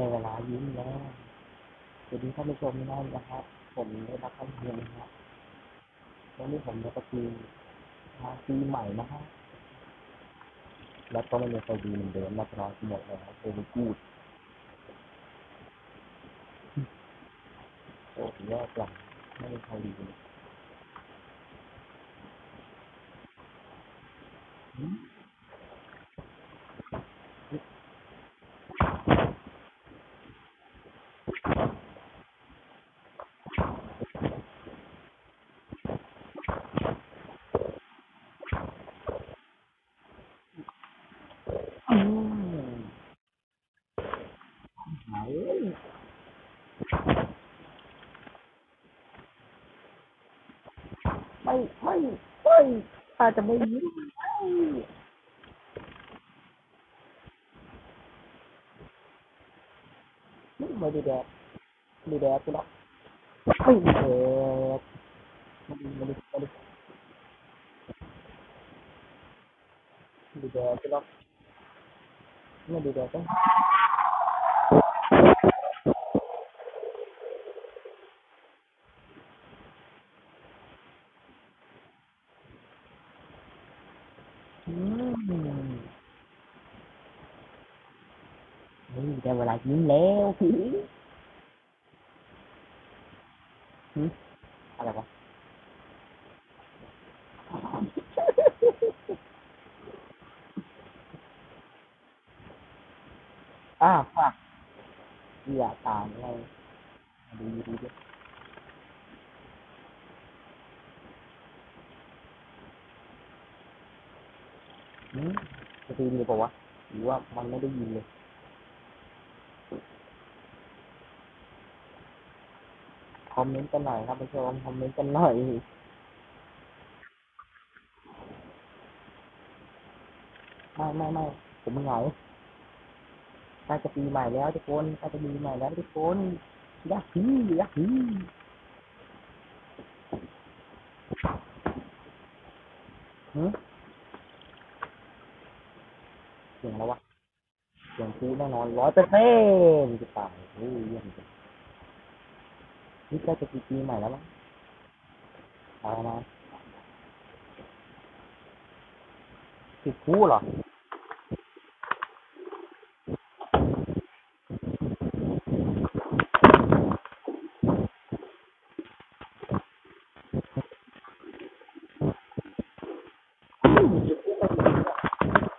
แต่เวลายิ้มแล้วสวัสดีท่านผู้ชมทุกท่านนะครับ ผมได้รับคำเชิญนะครับวันนี้ผมจะไปกินทางปีใหม่นะฮะแล้วก็ไม่มีใครดีเหมือนเดิมนักร้องหมดเลยครับโอ้โหกูดโอ้โหแย่จังไม่มีใครดีเลยอืม อืมหาย ไม่ไม่ไม่อาจจะไม่ยิ้มไม่ไม่ได้แดดไม่ได้แดดกูหรอกไม่ได้แดดไม่ได้ไม่ได้ไม่ได้ไม่ได้แดดกูหรอกไม่ได้แดดต้อง อืม นี่ได้เวลายิ้มแล้วพี่หืมอะไรวะอ้าวฝากอย่าตามไงดูดูดูอืมจะได้ยินหรือเปล่าวะหรือว่ามันไม่ได้ยินเลย อมเมนต์กันหน่อยครับผู้ชมคอมเมนต์กันหน่อยไม่ไม่ไม่ผมเหงาใกล้จะปีใหม่แล้วทุกคนใกล้จะปีใหม่แล้วทุกคนยักษ์ฮียักษ์ฮีหืมเสียงแล้ววะเสียงคูแน่นอนร้อยเปอร์เซ็นต์จะตายเฮ้ยยัง นี่กล้จะปีใหม่แล้วมั้งเอามาติดคูเหรอ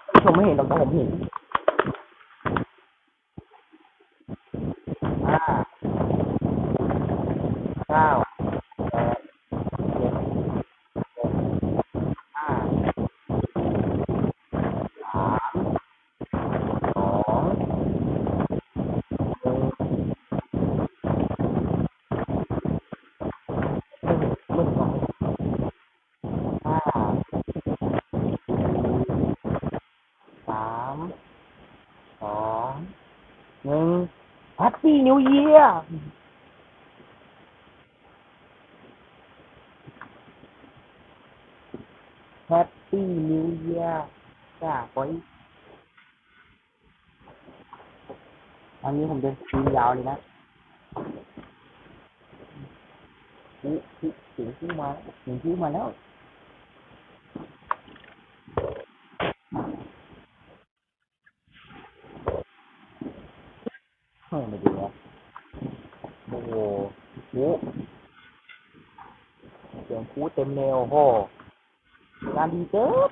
ผู้ชมไม่เห็นหรอกแต่ผมเห็นามสองหนึ่งแฮปปี้นิวเยียร์แฮปปี้นิวเยียร์จ้าไปอันนี้ผมจะซีนยาวเลยนะอู้หูเสียงผู้มาแล้วเสียงผู้มาแล้ว เฮ้ยไม่ดีวะโอ้โหคูเสียงคูเต็มแนวโหงานดีเกิน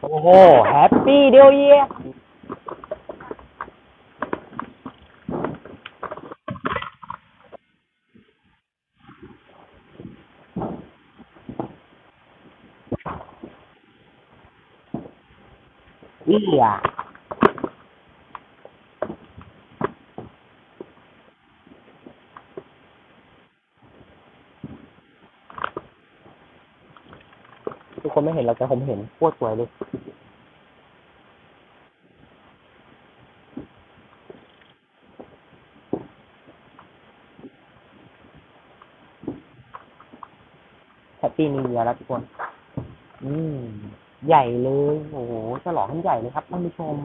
โอ้โห แฮปปี้เดียวเยียเอียทุกคนไม่เห็นหรอกแต่ผมเห็นโคตรสวยเลย แฮปปี้นิวเยียแล้วทุกคน อืม ใหญ่เลย โอ้โหฉลองให้ใหญ่เลยครับท่านผู้ชม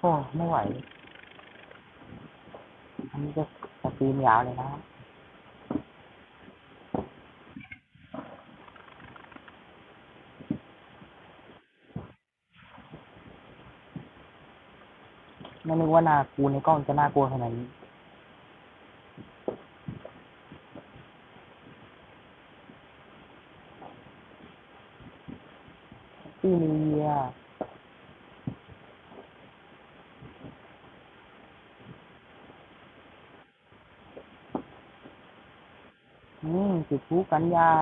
โอ้ไม่ไหวอันนี้จะสตรีมยาวเลยนะไม่นึกว่านากูในกล้องจะน่ากลัวขนาดนี้ ปีนิวเยียอืม จุดพลุกันใหญ่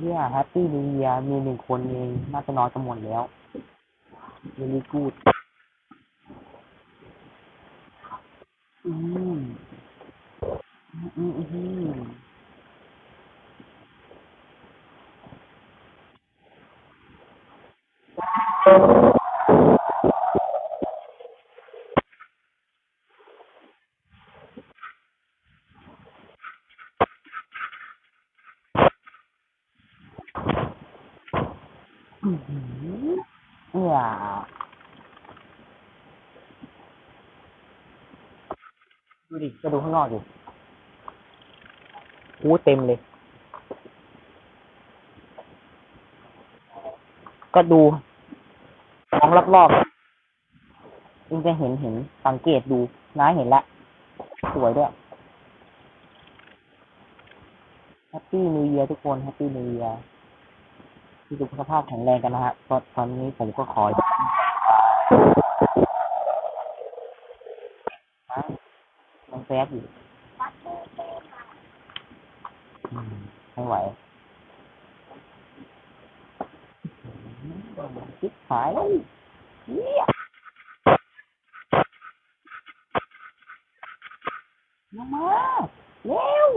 เนี่ยแฮปปี้นิวเยียมีหนึ่งคนเองน่าจะน้อยจะหมดแล้ว เรลี่กูดอืมอืมอืมอืมอื้อหือเนี่ย ดูดิจะดูข้างนอกดิโอ้เต็มเลย ก็ดูมองรอบๆเองจะเห็นเห็นสังเกตดูน้าเห็นละ สวยด้วยแฮปปี้นิวเยียทุกคนแฮปปี้นิวเยียที่สุขภาพแข็งแรงกันนะฮะตอนตอนนี้ผมก็ขอ ฟบอยู่ไม่ไหวชิบหายแล้วเนี่ยมามาเร็ว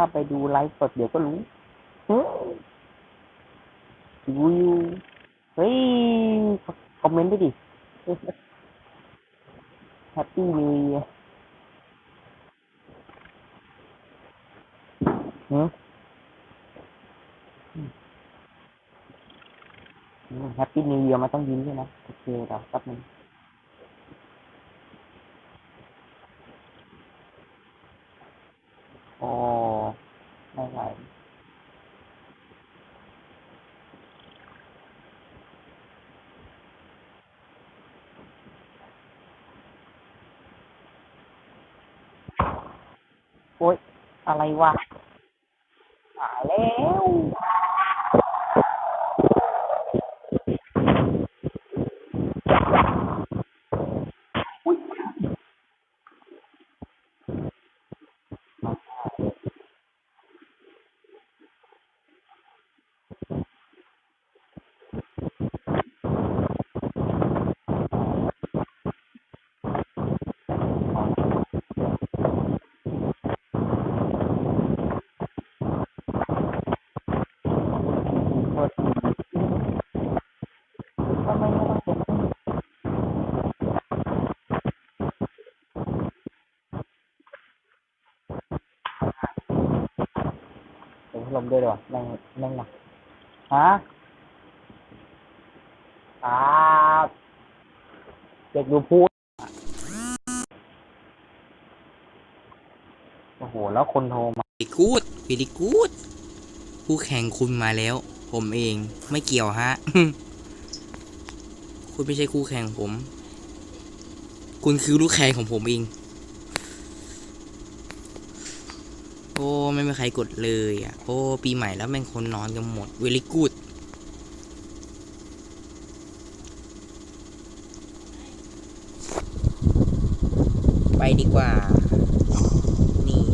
ถ้าไปดูไลฟ์สดเดี๋ยวก็รู้วิวเฮ้ย คอมเมนต์ด้วยดิแฮปปี้นิวเยียร์แฮปปี้นิวเยียร์มันต้องยิ้มใช่ไหมโอเคเดี๋ยวแป๊บนึงโอ้ไม่ไหวโอ๊ยอะไรวะ ลมด้วยดีกว่าแม่งแม่งหนักฮะครับเด็กดูพูดโอ้โห แล้วคนโทรมาวิดีกูดวิดีกูดคู่แข่งคุณมาแล้ว ผมเองไม่เกี่ยวฮะ คุณไม่ใช่คู่แข่งผม คุณคือลูกแข่งของผมเอง โอ้ไม่มีใครกดเลยอะโอ้ปีใหม่แล้วแม่งคนนอนกันหมดเวลิกูดไปดีกว่า นี่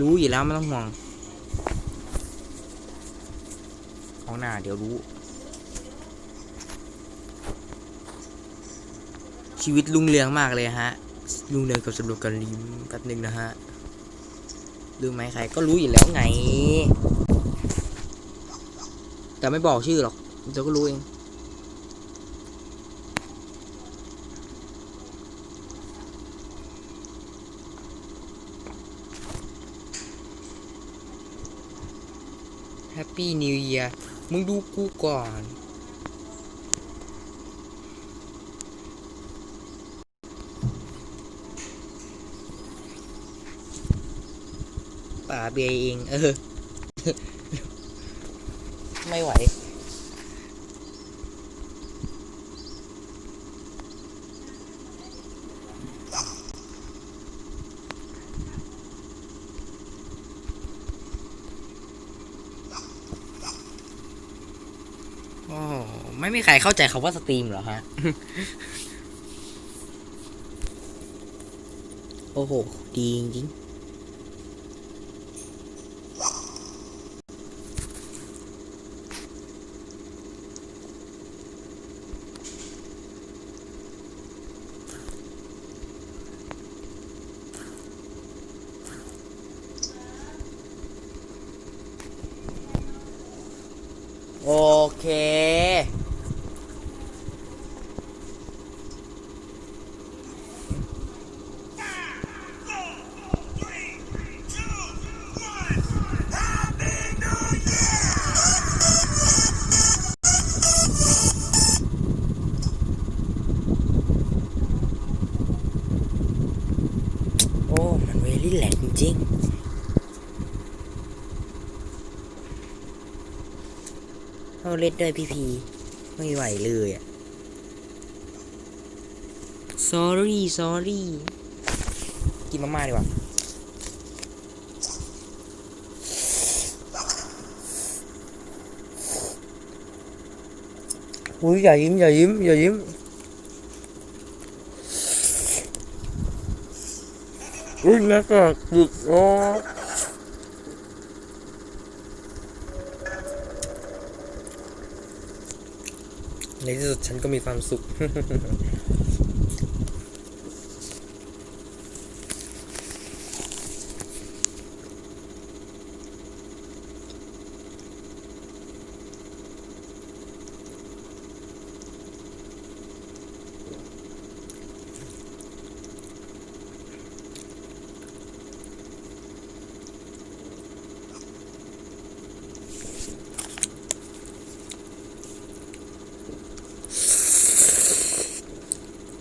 รู้อยู่แล้วไม่ต้องห่วงของหน้าเดี๋ยวรู้ ชีวิตลุงเรืองมากเลยฮะลุงเรืองกับสำรวจกันริมแป๊บหนึงนะฮะ รู้ไหมใครก็รู้อยู่แล้วไง แต่ไม่บอกชื่อหรอกเดี๋ยวก็รู้เองแฮปปี้นิว e ย r มึงดูกูก่อน ป่าเบียร์เอง เออ ไม่ไหวโอ้ไม่มีใครเข้าใจคำว่าสตรีมเหรอฮะ โอ้โห ดีจริง โอเค เราเล่นด้วยพี่พีไม่ไหวเลยอะ sorry sorry กินมาม่าดีกว่าอุ้ยอย่ายิ้มอย่ายิ้มอย่ายิ้มอุ้ยแล้วก็ดึกโอ้ ในที่สุดฉันก็มีความสุข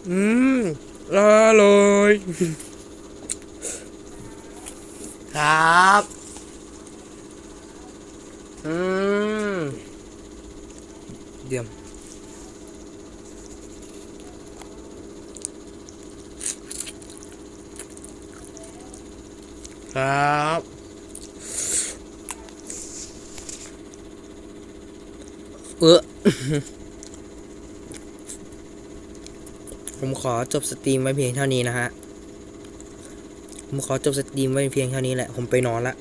อืม ลาเลยครับ อืมเดี๋ยวครับเออ ผมขอจบสตรีมไว้เพียงเท่านี้นะฮะ ผมขอจบสตรีมไว้เพียงเท่านี้แหละ ผมไปนอนละ